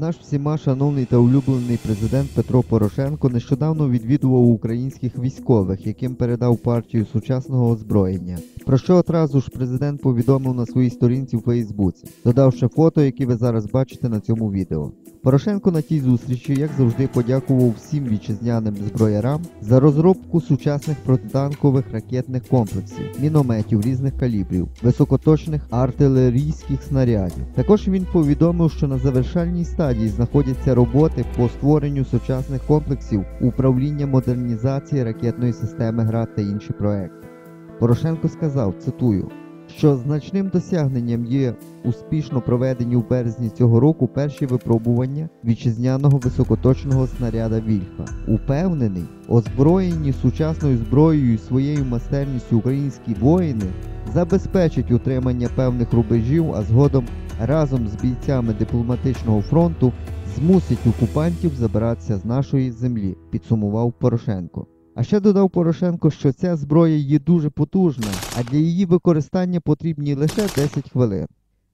Наш всіма шановний та улюблений президент Петро Порошенко нещодавно відвідував українських військових, яким передав партію сучасного озброєння. Про що одразу ж президент повідомив на своїй сторінці в Фейсбуці, додавши фото, які ви зараз бачите на цьому відео. Порошенко на тій зустрічі, як завжди, подякував всім вітчизняним зброярам за розробку сучасних протитанкових ракетних комплексів, мінометів різних калібрів, високоточних артилерійських снарядів. Також він повідомив, що на завершальній стадії знаходяться роботи по створенню сучасних комплексів управління модернізації ракетної системи ГРАД та інші проекти. Порошенко сказав, цитую, що значним досягненням є успішно проведені у березні цього року перші випробування вітчизняного високоточного снаряда Вільха. Упевнений, озброєні сучасною зброєю і своєю майстерністю українські воїни забезпечать утримання певних рубежів, а згодом разом з бійцями дипломатичного фронту змусить окупантів забиратися з нашої землі, підсумував Порошенко. А ще додав Порошенко, що ця зброя є дуже потужна, а для її використання потрібні лише 10 хвилин.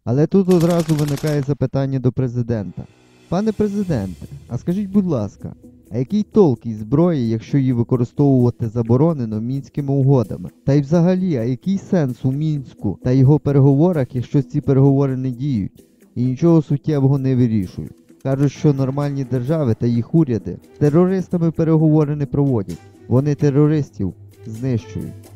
Але тут одразу виникає запитання до президента. Пане президенте, а скажіть, будь ласка, а який толк із зброї, якщо її використовувати заборонено мінськими угодами? Та й взагалі, а який сенс у мінську та його переговорах, якщо ці переговори не діють і нічого суттєвого не вирішують? Кажуть, що нормальні держави та їх уряди з терористами переговори не проводять. Вони терористів знищують.